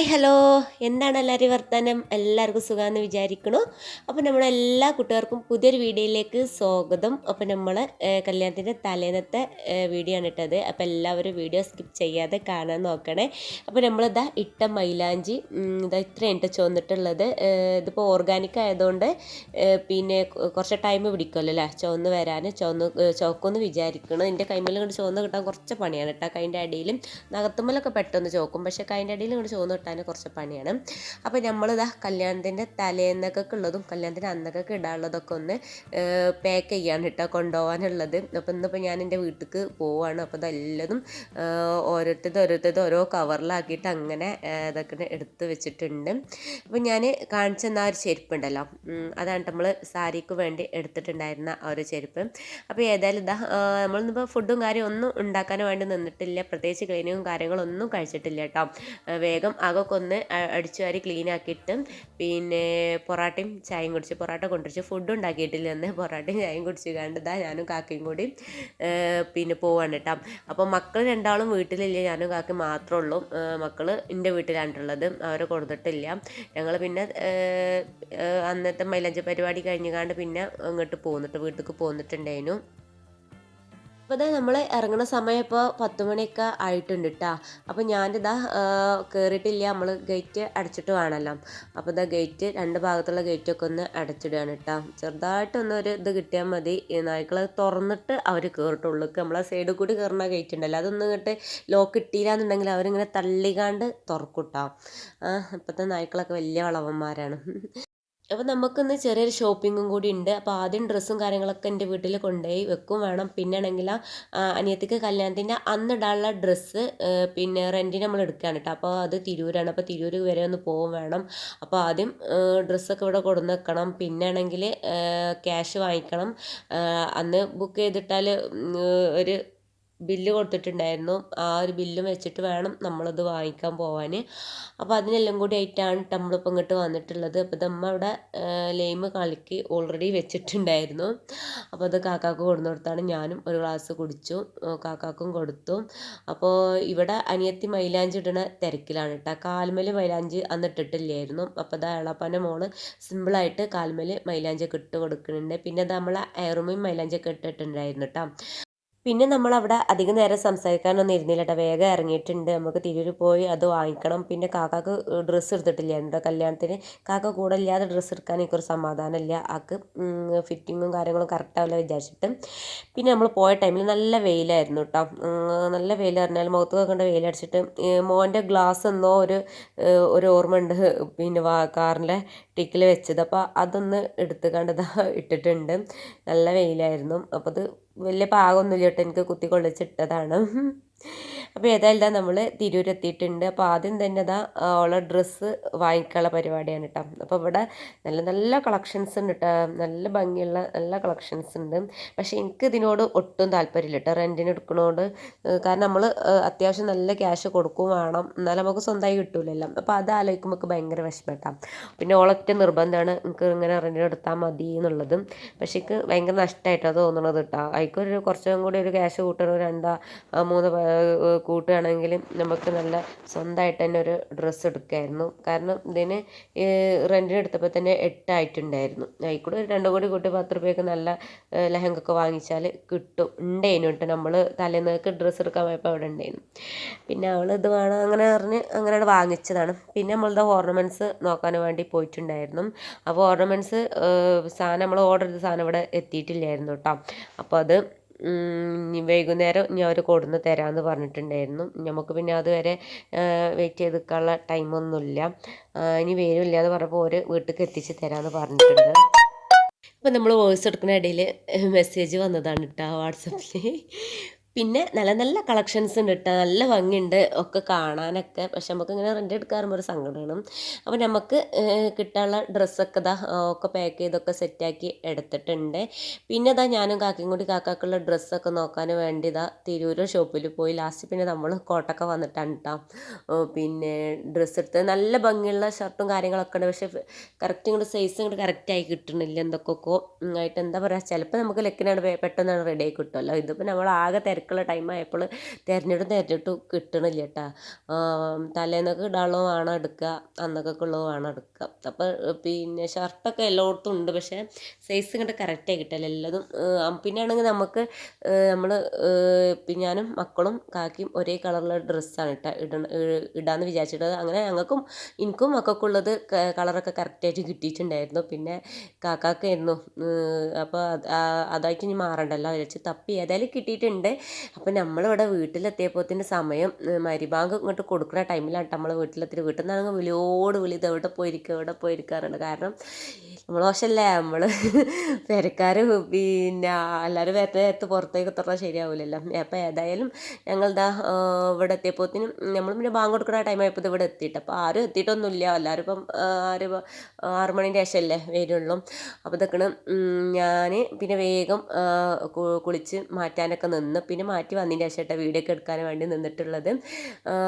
Hi hello. എന്താണ് എല്ലാവരും വർത്തമാനം എല്ലാവർക്കും സുഖമാണെന്ന് വിചാരിക്കണു. അപ്പോൾ നമ്മളെ എല്ലാ കുട്ടികൾക്കും പുതിയൊരു വീഡിയോയിലേക്ക് സ്വാഗതം. അപ്പോൾ നമ്മൾ കല്യാണത്തിന്റെ തലേന്നത്തെ വീഡിയോ ആണ് ഇട്ടത് അപ്പോൾ എല്ലാവരും വീഡിയോ സ്കിപ്പ് ചെയ്യാതെ കാണാൻ നോക്കണേ. അപ്പോൾ നമ്മളിതാ ഇട്ട മൈലാഞ്ചി ഇതാ ഇത്രയാണ് ട്ടോ ചുവന്നിട്ടുള്ളത് ഇതിപ്പോൾ ഓർഗാനിക് ആയതുകൊണ്ട് പിന്നെ കുറച്ച് ടൈം പിടിക്കുമല്ലോ അല്ലേ ചുവന്ന് വരാൻ ചുവന്ന് ചുവക്കുമെന്ന് വിചാരിക്കണം. എന്റെ കൈമേലും കൊണ്ട് ചുവന്ന് കിട്ടാൻ കുറച്ച് പണിയാണ് കേട്ടോ കൈന്റെ അടിയിലും നഖത്തുമ്മലൊക്കെ പെട്ടെന്ന് ചോക്കും പക്ഷേ കൈന്റെ അടിയിലും കൊണ്ട് ചുവന്ന് കിട്ടാൻ കുറച്ച് പണിയാണ്. അപ്പോൾ നമ്മളിതാ കല്യാണത്തിന്റെ തലേന്നൊക്കെ ഉള്ളതും കല്യാണത്തിന്റെ അന്നൊക്കെ ഇടാനുള്ളതൊക്കെ ഒന്ന് പാക്ക് ചെയ്യാണ് കേട്ടോ കൊണ്ടുപോകാനുള്ളത് അപ്പോൾ ഇന്നിപ്പോൾ ഞാൻ എന്റെ വീട്ടിലേക്ക് പോവാണ്. അപ്പോൾ ഇതെല്ലതും ഓരോരുത്തത് ഓരോരുത്തത് ഓരോ കവറിലാക്കിയിട്ട് അങ്ങനെ ഇതൊക്കെ എടുത്ത് വെച്ചിട്ടുണ്ട്. അപ്പോൾ ഞാൻ കാണിച്ച ആ ഒരു ചെരുപ്പുണ്ടല്ലോ അതാണ് നമ്മൾ സാരിക്ക് വേണ്ടി എടുത്തിട്ടുണ്ടായിരുന്ന ആ ഒരു ചെരുപ്പ്. അപ്പോൾ ഏതായാലും ഇതാ നമ്മളിന്നിപ്പോൾ ഫുഡും കാര്യം ഒന്നും ഉണ്ടാക്കാൻ വേണ്ടി നിന്നിട്ടില്ല. പ്രത്യേകിച്ച് ക്ലീനിങ്ങും കാര്യങ്ങളൊന്നും കഴിച്ചിട്ടില്ല കേട്ടോ വേഗം വേഗം അകൊക്കെ ഒന്ന് അടിച്ചു വാരി ക്ലീൻ ആക്കിയിട്ട് പിന്നെ പൊറാട്ടയും ചായയും കുടിച്ച് പൊറാട്ട കൊണ്ടുവച്ച് ഫുഡ് ഉണ്ടാക്കിയിട്ടില്ല എന്ന് പൊറാട്ടയും ചായയും കുടിച്ച് കണ്ടതാ ഞാനും കാക്കയും കൂടി പിന്നെ പോവാണ് കേട്ടോ അപ്പോൾ മക്കൾ രണ്ടാളും വീട്ടിലില്ല ഞാനും കാക്കയും മാത്രമേ ഉള്ളൂ. മക്കൾ എന്റെ വീട്ടിലാണുള്ളത് അവരെ കൊടുത്തിട്ടില്ല ഞങ്ങൾ പിന്നെ അന്നത്തെ മൈലഞ്ച പരിപാടി കഴിഞ്ഞുകാണ്ട് പിന്നെ അങ്ങോട്ട് പോന്നിട്ട് വീട്ടിലേക്ക് പോന്നിട്ടുണ്ടായിരുന്നു. അപ്പോൾ ഇതാ നമ്മൾ ഇറങ്ങുന്ന സമയം ഇപ്പോൾ പത്ത് മണിയൊക്കെ ആയിട്ടുണ്ട് കേട്ടോ അപ്പോൾ ഞാനിതാ കയറിയിട്ടില്ല നമ്മൾ ഗേറ്റ് അടച്ചിട്ട് വേണമല്ലോ അപ്പോൾ ഇതാ ഗേറ്റ് രണ്ട് ഭാഗത്തുള്ള ഗേറ്റ് ഒക്കെ ഒന്ന് അടച്ചിടുകയാണ് കേട്ടോ ഒരു ഇത് കിട്ടിയാൽ മതി. നായ്ക്കളെ തുറന്നിട്ട് അവർ കയറിട്ടുള്ളൂ നമ്മളെ സൈഡിൽ കൂടി കയറുന്ന ഗേറ്റ് ഉണ്ടല്ലോ. അതൊന്നും ഇങ്ങോട്ട് ലോക്ക് കിട്ടിയില്ല എന്നുണ്ടെങ്കിൽ അവരിങ്ങനെ തള്ളികാണ്ട് തുറക്കും കേട്ടോ ഇപ്പോഴത്തെ നായ്ക്കളൊക്കെ വലിയ വളവന്മാരാണ്. അപ്പോൾ നമുക്കിന്ന് ചെറിയൊരു ഷോപ്പിങ്ങും കൂടി ഉണ്ട്. അപ്പോൾ ആദ്യം ഡ്രസ്സും കാര്യങ്ങളൊക്കെ എന്റെ വീട്ടിൽ കൊണ്ടുപോയി വെക്കും. വേണം. പിന്നെ ആണെങ്കിൽ അനിയത്തിക്ക് കല്യാണത്തിന്റെ അന്ന് ഇടാനുള്ള ഡ്രസ്സ് പിന്നെ റെന്റിന് നമ്മൾ എടുക്കുകയാണ് കേട്ടോ. അപ്പോൾ അത് തിരൂരാണ്. അപ്പോൾ തിരൂർ വരെ ഒന്ന് പോകും വേണം. അപ്പോൾ ആദ്യം ഡ്രസ്സൊക്കെ ഇവിടെ കൊടുന്ന് വെക്കണം. പിന്നെ ആണെങ്കിൽ ക്യാഷ് വാങ്ങിക്കണം. അന്ന് ബുക്ക് ചെയ്തിട്ടാൽ ഒരു ബില്ല് കൊടുത്തിട്ടുണ്ടായിരുന്നു. ആ ഒരു ബില്ലും വെച്ചിട്ട് വേണം നമ്മളത് വാങ്ങിക്കാൻ പോവാൻ അപ്പോൾ അതിനെല്ലാം കൂടി ആയിട്ടാണ് ട്ടോ നമ്മളിപ്പോൾ ഇങ്ങോട്ട് വന്നിട്ടുള്ളത്. അപ്പോൾ നമ്മൾ അവിടെ ലെയിം കളിക്ക് ഓൾറെഡി വെച്ചിട്ടുണ്ടായിരുന്നു. അപ്പോൾ അത് കാക്കാക്ക് കൊടുന്നു കൊടുത്താണ് ഞാനും ഒരു ഗ്ലാസ് കുടിച്ചു. കാക്കാക്കും കൊടുത്തു. അപ്പോൾ ഇവിടെ അനിയത്തി മൈലാഞ്ചി ഇടണ തിരക്കിലാണ് കേട്ടോ കാൽമേൽ മൈലാഞ്ചി അന്ന് ഇട്ടിട്ടില്ലായിരുന്നു. അപ്പോൾ അത് എളപ്പന്റെ മോൾ സിമ്പിളായിട്ട് കാൽമേൽ മൈലാഞ്ചി ഒക്കെ ഇട്ട് കൊടുക്കുന്നുണ്ട്. പിന്നെ അത് നമ്മളെ എയറുമയും മൈലാഞ്ചി ഒക്കെ ഇട്ടിട്ടുണ്ടായിരുന്നു കേട്ടോ പിന്നെ നമ്മൾ അവിടെ അധികം നേരം സംസാരിക്കാനൊന്നും ഇരുന്നില്ല കേട്ടോ വേഗം ഇറങ്ങിയിട്ടുണ്ട്. നമുക്ക് തിരൂർ പോയി അത് വാങ്ങിക്കണം. പിന്നെ കാക്കാക്ക് ഡ്രസ്സ് എടുത്തിട്ടില്ല എന്റെ കല്യാണത്തിന്. കാക്ക കൂടെ ഇല്ലാതെ ഡ്രസ്സ് എടുക്കാൻ എനിക്കൊരു സമാധാനമില്ല. ആക്ക് ഫിറ്റിങ്ങും കാര്യങ്ങളും കറക്റ്റാവില്ല വിചാരിച്ചിട്ട്. പിന്നെ നമ്മൾ പോയ ടൈമിൽ നല്ല വെയിലായിരുന്നു കേട്ടോ നല്ല വെയിൽ പറഞ്ഞാൽ മുഖത്ത് വെക്കേണ്ട വെയിലടിച്ചിട്ട് മോന്റെ ഗ്ലാസ് എന്നോ ഒരു ഒരു ഓർമ്മ ഉണ്ട് പിന്നെ കാറിന്റെ ടിക്കിൽ വെച്ചത്. അപ്പോൾ അതൊന്ന് എടുത്ത് കണ്ടതാ ഇട്ടിട്ടുണ്ട്. നല്ല വെയിലായിരുന്നു. അപ്പോൾ അത് വലിയ പാകമൊന്നുമില്ല കേട്ടോ. എനിക്ക് കുത്തി കൊള്ളിച്ചിട്ടതാണ്. അപ്പോൾ ഏതായാലും നമ്മൾ തിരൂർ എത്തിയിട്ടുണ്ട് അപ്പോൾ ആദ്യം തന്നെ ഇതാ ഉള്ള ഡ്രസ്സ് വാങ്ങിക്കാനുള്ള പരിപാടിയാണ് കേട്ടോ അപ്പോൾ ഇവിടെ നല്ല നല്ല കളക്ഷൻസ് ഉണ്ട് കേട്ടോ നല്ല ഭംഗിയുള്ള നല്ല കളക്ഷൻസ് ഉണ്ട്. പക്ഷേ എനിക്ക് ഇതിനോട് ഒട്ടും താല്പര്യമില്ല കേട്ടോ റെന്റിന് എടുക്കണോണ്ട് കാരണം നമ്മൾ അത്യാവശ്യം നല്ല ക്യാഷ് കൊടുക്കും വേണം. എന്നാലും നമുക്ക് സ്വന്തമായി കിട്ടൂലല്ലോ. അപ്പോൾ അത് ആലോചിക്കുമ്പോൾ നമുക്ക് ഭയങ്കര വിഷമട്ടാം. പിന്നെ ഓളൊറ്റ നിർബന്ധമാണ് എനിക്ക് ഇങ്ങനെ റെന്റിന് എടുത്താൽ മതി എന്നുള്ളത്. പക്ഷേ എനിക്ക് ഭയങ്കര നഷ്ടമായിട്ടാണ് തോന്നണത് കേട്ടോ അതിക്കൊരു കുറച്ചും കൂടി ഒരു ക്യാഷ് കൂട്ടണം ഒരു രണ്ടാ മൂന്ന് കൂട്ടുകയാണെങ്കിൽ നമുക്ക് നല്ല സ്വന്തമായിട്ട് തന്നെ ഒരു ഡ്രസ്സ് എടുക്കായിരുന്നു. കാരണം ഇതിന് റെന്റിന് എടുത്തപ്പോൾ തന്നെ എട്ടായിട്ടുണ്ടായിരുന്നു. അതിൽക്കൂടെ ഒരു രണ്ടും കൂടി കൂട്ടി പത്ത് രൂപയൊക്കെ നല്ല ലഹങ്കൊക്കെ വാങ്ങിച്ചാൽ കിട്ടും. ഉണ്ടായിരുന്നു കേട്ടോ. നമ്മൾ തലേന്നേക്ക് ഡ്രസ്സ് എടുക്കാൻ പോയപ്പോൾ അവിടെ ഉണ്ടായിരുന്നു. പിന്നെ അവൾ ഇത് വേണം അങ്ങനെ പറഞ്ഞ് അങ്ങനെയാണ് വാങ്ങിച്ചതാണ്. പിന്നെ നമ്മളുടെ ഓർണമെന്റ്സ് നോക്കാൻ വേണ്ടി പോയിട്ടുണ്ടായിരുന്നു. അപ്പോൾ ഓർണമെന്റ്സ് സാധനം നമ്മൾ ഓർഡർ ചെയ്ത സാധനം ഇവിടെ എത്തിയിട്ടില്ലായിരുന്നു കേട്ടോ. അപ്പോൾ അത് വൈകുന്നേരം ഞാൻ അവർ കൊടുന്ന് തരാമെന്ന് പറഞ്ഞിട്ടുണ്ടായിരുന്നു. നമുക്ക് പിന്നെ അതുവരെ വെയിറ്റ് ചെയ്ത് നിൽക്കാനുള്ള ടൈമൊന്നുമില്ല ഇനി വരില്ല എന്ന് പറഞ്ഞപ്പോൾ ഒരു വീട്ടിലേക്ക് എത്തിച്ച് തരാമെന്ന് പറഞ്ഞിട്ടുണ്ട്. ഇപ്പം നമ്മൾ വോയിസ് എടുക്കുന്ന ഇടയിൽ മെസ്സേജ് വന്നതാണ് കേട്ടോ വാട്സപ്പിൽ പിന്നെ നല്ല നല്ല കളക്ഷൻസ് ഉണ്ട് കേട്ടോ നല്ല ഭംഗിയുണ്ട് ഒക്കെ കാണാനൊക്കെ. പക്ഷെ നമുക്ക് ഇങ്ങനെ റെന്റ് എടുക്കാറുമ്പോൾ ഒരു സങ്കടമാണ് അപ്പോൾ നമുക്ക് കിട്ടാനുള്ള ഡ്രസ്സൊക്കെ ഇതാ ഒക്കെ പാക്ക് ചെയ്തൊക്കെ സെറ്റാക്കി എടുത്തിട്ടുണ്ട്. പിന്നെ ഇതാ ഞാനും കാക്കയും കൂടി കാക്കാക്കുള്ള ഡ്രസ്സൊക്കെ നോക്കാൻ വേണ്ടി ഇതാ തിരൂര് ഷോപ്പിൽ പോയി. ലാസ്റ്റ് പിന്നെ നമ്മൾ കോട്ടൊക്കെ വന്നിട്ടാണ് കേട്ടോ പിന്നെ ഡ്രസ്സ് എടുത്ത് നല്ല ഭംഗിയുള്ള ഷർട്ടും കാര്യങ്ങളൊക്കെ ഉണ്ട്. പക്ഷെ കറക്റ്റ് ഇങ്ങോട്ട് സൈസ് ഇങ്ങോട്ട് കറക്റ്റായി കിട്ടണില്ല. എന്തൊക്കെ ആയിട്ട് എന്താ പറയുക ചിലപ്പോൾ നമുക്ക് ലെക്കിനാണ് പെട്ടെന്നാണ് റെഡി ആയി കിട്ടുമല്ലോ ഇതിപ്പോൾ നമ്മൾ ആകെ തിരക്ക് തിരക്കുള്ള ടൈം ആയപ്പോൾ തിരഞ്ഞിട്ടും തിരഞ്ഞിട്ടും കിട്ടണില്ല കേട്ടോ തലേന്നൊക്കെ ഇടാനുള്ളത് വേണം എടുക്കുക അന്നൊക്കെ ഉള്ളത് വേണം എടുക്കുക അപ്പോൾ പിന്നെ ഷർട്ടൊക്കെ എല്ലായിടത്തും ഉണ്ട്. പക്ഷേ സൈസ് ഇങ്ങോട്ട് കറക്റ്റായി കിട്ടില്ല. എല്ലാതും പിന്നെ ആണെങ്കിൽ നമുക്ക് നമ്മൾ ഞാനും മക്കളും കാക്കിയും ഒരേ കളറുള്ള ഡ്രസ്സാണ് ഇട്ട ഇടണ ഇടാന്ന് വിചാരിച്ചിട്ടത് അങ്ങനെ ഞങ്ങൾക്കും എനിക്കും മക്കൾക്കും ഉള്ളത് കളറൊക്കെ കറക്റ്റായിട്ട് കിട്ടിയിട്ടുണ്ടായിരുന്നു. പിന്നെ കാക്കാക്കായിരുന്നു. അപ്പോൾ അതായിട്ട് ഇനി മാറണ്ടല്ലോ വിചാരിച്ച് തപ്പി. ഏതായാലും കിട്ടിയിട്ടുണ്ട്. അപ്പോൾ നമ്മളിവിടെ വീട്ടിലെത്തിയപ്പോഴത്തേന് സമയം മരിബാങ്ക് ഇങ്ങോട്ട് കൊടുക്കുന്ന ടൈമിലാണ് നമ്മൾ വീട്ടിലെത്തി വീട്ടിൽ നിന്നാണെങ്കിൽ വിളിയോട് വിളി ഇത് എവിടെ പോയിരിക്കുക എവിടെ പോയിരിക്കാറുണ്ട് കാരണം നമ്മൾ മോശമല്ലേ നമ്മൾ പെരക്കാർ പിന്നെ എല്ലാവരും വേറെ നേരത്ത് പുറത്തേക്ക് തുറന്നാൽ ശരിയാവില്ലല്ലോ അപ്പോൾ ഏതായാലും ഞങ്ങളിതാ ഇവിടെ എത്തിയപ്പോഴത്തേനും നമ്മൾ പിന്നെ ബാങ്ക് കൊടുക്കുന്ന ടൈം ആയപ്പോൾ ഇവിടെ എത്തിയിട്ട്. അപ്പോൾ ആരും എത്തിയിട്ടൊന്നുമില്ല. എല്ലാവരും ഇപ്പം ആരും ആറ് മണീന്റെ ശേഷമല്ലേ വരുള്ളൂ. അപ്പോൾ ഇതൊക്കെ ഞാൻ പിന്നെ വേഗം കുളിച്ച് മാറ്റാനൊക്കെ നിന്ന്. പിന്നെ മാറ്റി വന്നതിന് ശേഷം കേട്ടോ വീഡിയോ ഒക്കെ എടുക്കാൻ വേണ്ടി നിന്നിട്ടുള്ളത്.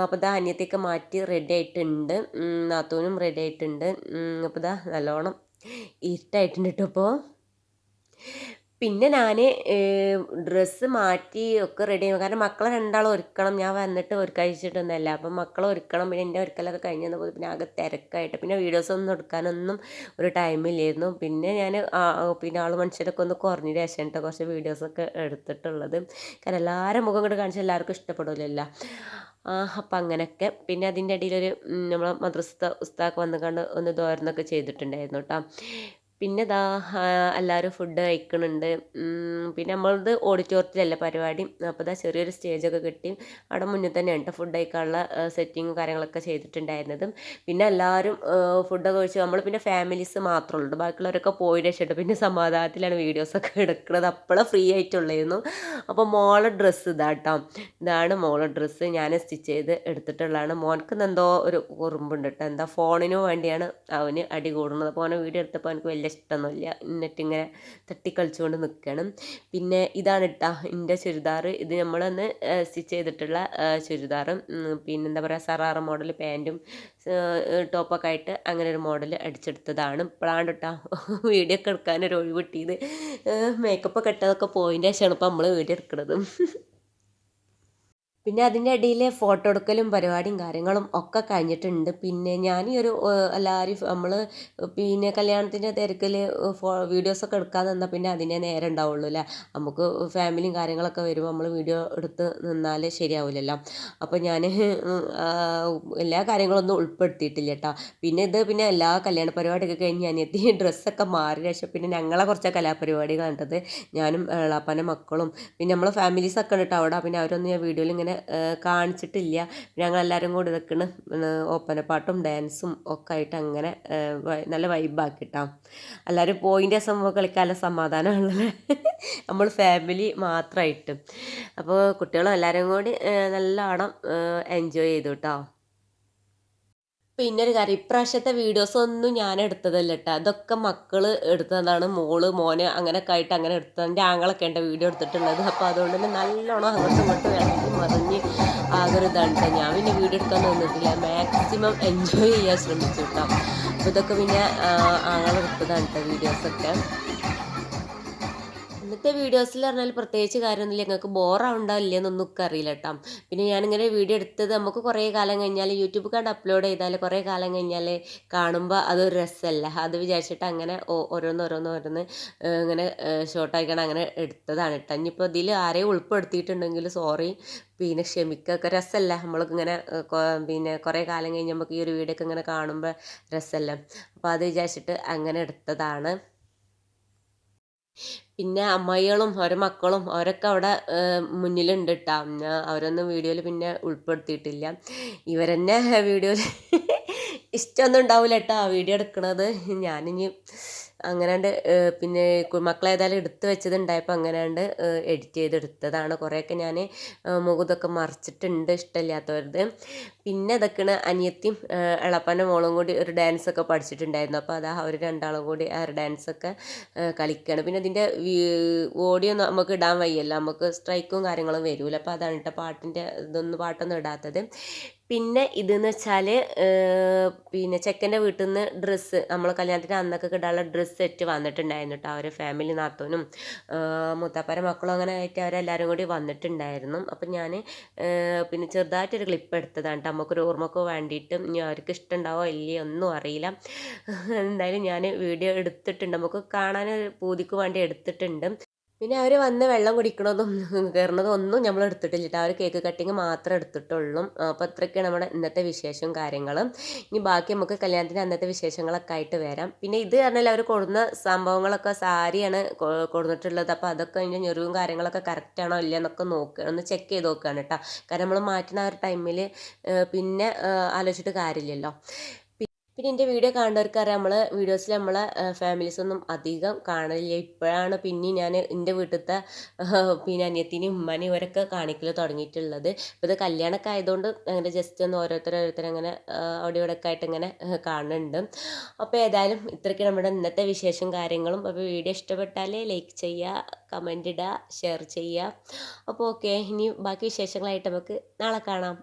അപ്പോൾ ഇതാ അന്യത്തേക്ക് മാറ്റി റെഡി ആയിട്ടുണ്ട്. നാത്തൂനും റെഡി ആയിട്ടുണ്ട്. അപ്പോൾ ഇതാ നല്ലോണം ഇരുട്ടായിട്ടുണ്ട് കേട്ടോ ഇപ്പോൾ പിന്നെ ഞാൻ ഡ്രസ്സ് മാറ്റി ഒക്കെ റെഡി ആകും കാരണം മക്കളെ രണ്ടാളും ഒരുക്കണം. ഞാൻ വന്നിട്ട് ഒരുക്കഴിച്ചിട്ടൊന്നുമല്ല അപ്പം മക്കളെ ഒരുക്കണം. പിന്നെ എന്റെ ഒരുക്കലൊക്കെ കഴിഞ്ഞ് വന്നപ്പോൾ പിന്നെ ആകെ തിരക്കായിട്ട്. പിന്നെ വീഡിയോസ് ഒന്നും എടുക്കാനൊന്നും ഒരു ടൈമില്ലായിരുന്നു പിന്നെ ഞാൻ പിന്നെ ആൾ മനുഷ്യരൊക്കെ ഒന്ന് കുറഞ്ഞ ശേഷം കുറച്ച് വീഡിയോസൊക്കെ എടുത്തിട്ടുള്ളത്. കാരണം എല്ലാവരും മുഖം കൊണ്ട് കാണിച്ചാൽ എല്ലാവർക്കും ഇഷ്ടപ്പെടില്ലല്ലോ അപ്പം അങ്ങനെയൊക്കെ പിന്നെ അതിന്റെ ഇടയിലൊരു നമ്മളെ മദ്രസ ഉസ്താക്ക് വന്നു കണ്ട് ഒന്ന് ദോരന്നൊക്കെ ചെയ്തിട്ടുണ്ടായിരുന്നു കേട്ടോ പിന്നെ ദാ എല്ലാവരും ഫുഡ് കഴിക്കുന്നുണ്ട്. പിന്നെ നമ്മളത് ഓഡിറ്റോറിയത്തിലല്ല പരിപാടി? അപ്പോൾ ദാ ചെറിയൊരു സ്റ്റേജൊക്കെ കെട്ടി. അവിടെ മുന്നിൽ തന്നെ ഉണ്ട് ഫുഡ് കഴിക്കാനുള്ള സെറ്റിങ്ങും കാര്യങ്ങളൊക്കെ ചെയ്തിട്ടുണ്ടായിരുന്നത്. പിന്നെ എല്ലാവരും ഫുഡൊക്കെ കഴിച്ച് നമ്മൾ പിന്നെ ഫാമിലീസ് മാത്രമേ ഉള്ളൂ ബാക്കിയുള്ളവരൊക്കെ പോയി രക്ഷപ്പെട്ടു. പിന്നെ സമാധാനത്തിലാണ് വീഡിയോസൊക്കെ എടുക്കുന്നത്. അപ്പോഴും ഫ്രീ ആയിട്ടുള്ളായിരുന്നു. അപ്പോൾ മോളെ ഡ്രസ്സ് ഇതാട്ടോ ഇതാണ് മോളെ ഡ്രസ്സ് ഞാൻ സ്റ്റിച്ച് ചെയ്ത് എടുത്തിട്ടുള്ളതാണ്. മോനക്ക് എന്തോ ഒരു കുറുമ്പുണ്ട് കേട്ടോ എന്താ ഫോണിന് വേണ്ടിയാണ് അവന് അടി കൂടുന്നത്. അപ്പോൾ അവനെ വീഡിയോ എടുത്തപ്പോൾ എനിക്ക് വലിയ ഇഷ്ടമൊന്നുമില്ല. എന്നിട്ട് ഇങ്ങനെ തട്ടിക്കളിച്ചുകൊണ്ട് നിൽക്കണം. പിന്നെ ഇതാണ് ഇട്ടാ എന്റെ ചുരിദാർ ഇത് നമ്മളന്ന് സ്റ്റിച്ച് ചെയ്തിട്ടുള്ള ചുരിദാറും പിന്നെ എന്താ പറയുക സറാറ മോഡൽ പാന്റും ടോപ്പൊക്കെ ആയിട്ട് അങ്ങനെ ഒരു മോഡൽ അടിച്ചെടുത്തതാണ്. ഇപ്പോഴാണ് കേട്ടോ വീഡിയോ ഒക്കെ എടുക്കാൻ ഒരു ഒഴിവ് കിട്ടിയത്. മേക്കപ്പ് ഒക്കെ ഇട്ടതൊക്കെ പോയിന്റെ ശേഷമാണ് ഇപ്പോൾ നമ്മൾ വീഡിയോ എടുക്കുന്നത് പിന്നെ അതിന്റെ ഇടയിൽ ഫോട്ടോ എടുക്കലും പരിപാടിയും കാര്യങ്ങളും ഒക്കെ കഴിഞ്ഞിട്ടുണ്ട്. പിന്നെ ഞാൻ ഈ ഒരു എല്ലാവരും നമ്മൾ പിന്നെ കല്യാണത്തിന്റെ തിരക്കിൽ ഫോ വീഡിയോസൊക്കെ എടുക്കാൻ നിന്നാൽ പിന്നെ അതിനെ നേരം ഉണ്ടാവുള്ളൂ അല്ലേ? നമുക്ക് ഫാമിലിയും കാര്യങ്ങളൊക്കെ വരുമ്പോൾ നമ്മൾ വീഡിയോ എടുത്ത് നിന്നാൽ ശരിയാവില്ലല്ലോ അപ്പോൾ ഞാൻ എല്ലാ കാര്യങ്ങളൊന്നും ഉൾപ്പെടുത്തിയിട്ടില്ല കേട്ടോ. പിന്നെ ഇത് പിന്നെ എല്ലാ കല്യാണ പരിപാടിയൊക്കെ കഴിഞ്ഞ് ഞാൻ എത്തി ഡ്രസ്സൊക്കെ മാറി ശേഷം പിന്നെ ഞങ്ങളെ കുറച്ച് കലാപരിപാടി കണ്ടത്. ഞാനും എളാപ്പന്റെ മക്കളും പിന്നെ നമ്മളെ ഫാമിലീസൊക്കെ ഉണ്ട് കേട്ടോ. അവിടെ പിന്നെ അവരൊന്നും ഞാൻ വീഡിയോയിൽ ഇങ്ങനെ കാണിച്ചിട്ടില്ല. ഞങ്ങളെല്ലാവരും കൂടി നിൽക്കണ് ഓപ്പനപ്പാട്ടും ഡാൻസും ഒക്കെ ആയിട്ട് അങ്ങനെ നല്ല വൈബാക്കിട്ടാം. എല്ലാവരും പോയിന്റെ സംഭവം കളിക്കാനുള്ള സമാധാനമാണല്ലേ നമ്മൾ ഫാമിലി മാത്രമായിട്ട് അപ്പോൾ കുട്ടികളും എല്ലാവരും കൂടി നല്ലോണം എൻജോയ് ചെയ്തു കേട്ടോ പിന്നെ ഒരു കാര്യം ഇപ്രാവശ്യത്തെ വീഡിയോസ് ഒന്നും ഞാൻ എടുത്തതല്ല കേട്ടോ അതൊക്കെ മക്കൾ എടുത്തതാണ് മോൾ മോന് അങ്ങനെയൊക്കെ ആയിട്ട് അങ്ങനെ എടുത്തത് എന്റെ ആങ്ങളൊക്കെ ഉണ്ട് വീഡിയോ എടുത്തിട്ടുള്ളത്. അപ്പോൾ അതുകൊണ്ട് തന്നെ നല്ലോണം അങ്ങോട്ടും ഇങ്ങോട്ടും ഇറങ്ങി മറിഞ്ഞ് ആകരുതാണ് ഞാൻ പിന്നെ വീഡിയോ എടുക്കാൻ നിന്നിട്ടില്ല. മാക്സിമം എൻജോയ് ചെയ്യാൻ ശ്രമിച്ചു കേട്ടോ അപ്പോൾ ഇതൊക്കെ പിന്നെ ആങ്ങളെടുത്തതാണ് കേട്ടോ വീഡിയോസൊക്കെ ഇന്നത്തെ വീഡിയോസിൽ പറഞ്ഞാൽ പ്രത്യേകിച്ച് കാര്യമൊന്നുമില്ല. നിങ്ങൾക്ക് ബോറാവുണ്ടാവില്ല എന്നൊന്നും ഒക്കെ അറിയില്ല കേട്ടോ പിന്നെ ഞാനിങ്ങനെ വീഡിയോ എടുത്തത് നമുക്ക് കുറേ കാലം കഴിഞ്ഞാൽ യൂട്യൂബ് കണ്ട് അപ്ലോഡ് ചെയ്താൽ കുറേ കാലം കഴിഞ്ഞാൽ കാണുമ്പോൾ അതൊരു രസമല്ല അത് വിചാരിച്ചിട്ട് അങ്ങനെ ഓരോന്ന് ഓരോന്ന് ഓരോന്ന് ഇങ്ങനെ ഷോർട്ടായിക്കണം അങ്ങനെ എടുത്തതാണ് കേട്ടോ. ഇനിയിപ്പോൾ ഇതിൽ ആരെയും ഉൾപ്പെടുത്തിയിട്ടുണ്ടെങ്കിൽ സോറി പിന്നെ ക്ഷമിക്കൊക്കെ രസമല്ല നമ്മൾക്ക് ഇങ്ങനെ പിന്നെ കുറേ കാലം കഴിഞ്ഞ് നമുക്ക് ഈ ഒരു വീഡിയോ ഒക്കെ ഇങ്ങനെ കാണുമ്പോൾ രസമല്ല അപ്പോൾ അത് വിചാരിച്ചിട്ട് അങ്ങനെ എടുത്തതാണ്. പിന്നെ അമ്മായികളും അവരെ മക്കളും അവരൊക്കെ അവിടെ മുന്നിലുണ്ട് കേട്ടോ അവരൊന്നും വീഡിയോയിൽ പിന്നെ ഉൾപ്പെടുത്തിയിട്ടില്ല. ഇവരെന്നെ വീഡിയോയിൽ ഇഷ്ടമൊന്നും ഉണ്ടാവില്ല കേട്ടോ വീഡിയോ എടുക്കണത്. ഞാനിനി അങ്ങനെയാണ്ട് പിന്നെ മക്കളേതായാലും എടുത്ത് വെച്ചതുണ്ടായപ്പോൾ അങ്ങനാണ്ട് എഡിറ്റ് ചെയ്തെടുത്തതാണ്. കുറേയൊക്കെ ഞാൻ മുഖത്തൊക്കെ മറിച്ചിട്ടുണ്ട് ഇഷ്ടമില്ലാത്തവരുത് പിന്നെ ഇതൊക്കെയാണ് അനിയത്തിയും എളപ്പന്റെ മോളും കൂടി ഒരു ഡാൻസൊക്കെ പഠിച്ചിട്ടുണ്ടായിരുന്നു. അപ്പോൾ അതാ അവർ രണ്ടാളും കൂടി ആ ഡാൻസൊക്കെ കളിക്കുകയാണ് പിന്നെ ഇതിന്റെ ഓഡിയോ നമുക്ക് ഇടാൻ വയ്യല്ല. നമുക്ക് സ്ട്രൈക്കും കാര്യങ്ങളും വരില്ല അപ്പോൾ അതാണ് കേട്ടോ പാട്ടിന്റെ ഇതൊന്നും പാട്ടൊന്നും ഇടാത്തത്. പിന്നെ ഇതെന്ന് വെച്ചാൽ പിന്നെ ചെക്കന്റെ വീട്ടിൽ നിന്ന് ഡ്രസ്സ് നമ്മൾ കല്യാണത്തിന് അന്നൊക്കെ ഇടാനുള്ള ഡ്രസ്സ് സെറ്റ് വന്നിട്ടുണ്ടായിരുന്നു കേട്ടോ അവർ ഫാമിലി നാത്തോനും മുത്താപ്പാര മക്കളും അങ്ങനെ ആയിട്ട് അവരെല്ലാവരും കൂടി വന്നിട്ടുണ്ടായിരുന്നു. അപ്പം ഞാൻ പിന്നെ ചെറുതായിട്ടൊരു ക്ലിപ്പ് എടുത്തതാണ് കേട്ടോ നമുക്കൊരു ഓർമ്മക്ക് വേണ്ടിയിട്ടും ഇനി അവർക്ക് ഇഷ്ടമുണ്ടാവോ ഇല്ലയോ ഒന്നും അറിയില്ല. എന്തായാലും ഞാൻ വീഡിയോ എടുത്തിട്ടുണ്ട്. നമുക്ക് കാണാൻ പൂതിക്ക് വേണ്ടി എടുത്തിട്ടുണ്ട്. പിന്നെ അവർ വന്ന് വെള്ളം കുടിക്കണതും കയറണതും ഒന്നും നമ്മൾ എടുത്തിട്ടില്ല ആ അവർ കേക്ക് കട്ടിങ് മാത്രം എടുത്തിട്ടുള്ളൂ. അപ്പോൾ അത്രയൊക്കെയാണ് നമ്മുടെ ഇന്നത്തെ വിശേഷവും കാര്യങ്ങളും. ഇനി ബാക്കി നമുക്ക് കല്യാണത്തിന്റെ അന്നത്തെ വിശേഷങ്ങളൊക്കെ ആയിട്ട് വരാം. പിന്നെ ഇത് പറഞ്ഞാൽ അവർ കൊടുന്ന സംഭവങ്ങളൊക്കെ സാരിയാണ് കൊടുത്തിട്ടുള്ളത് അപ്പോൾ അതൊക്കെ അതിന്റെ ഞെറിവും കാര്യങ്ങളൊക്കെ കറക്റ്റാണോ ഇല്ല എന്നൊക്കെ നോക്കുക ഒന്ന് ചെക്ക് ചെയ്ത് നോക്കുകയാണ് കേട്ടോ കാരണം നമ്മൾ മാറ്റുന്ന ആ ഒരു ടൈമിൽ പിന്നെ ആലോചിച്ചിട്ട് കാര്യമില്ലല്ലോ. പിന്നെ എന്റെ വീഡിയോ കാണുന്നവർക്ക് അറിയാം നമ്മൾ വീഡിയോസിൽ നമ്മളെ ഫാമിലീസ് ഒന്നും അധികം കാണലില്ല. ഇപ്പോഴാണ് പിന്നെ ഞാൻ എന്റെ വീട്ടിലത്തെ പിന്നെ അനിയത്തിനെയും ഉമ്മാനെയും ഇവരൊക്കെ കാണിക്കൽ തുടങ്ങിയിട്ടുള്ളത്. ഇപ്പോൾ ഇത് കല്യാണമൊക്കെ ആയതുകൊണ്ട് അങ്ങനെ ജസ്റ്റ് ഒന്ന് ഓരോരുത്തർ അങ്ങനെ അവിടെ ഇവിടെ ഒക്കെ ആയിട്ട് ഇങ്ങനെ കാണുന്നുണ്ട് അപ്പോൾ ഏതായാലും ഇത്രയ്ക്ക് നമ്മുടെ ഇന്നത്തെ വിശേഷം കാര്യങ്ങളും. അപ്പോൾ വീഡിയോ ഇഷ്ടപ്പെട്ടാൽ ലൈക്ക് ചെയ്യുക കമന്റ് ഇടുക ഷെയർ ചെയ്യുക അപ്പോൾ ഓക്കെ ഇനി ബാക്കി വിശേഷങ്ങളായിട്ട് നമുക്ക് നാളെ കാണാം.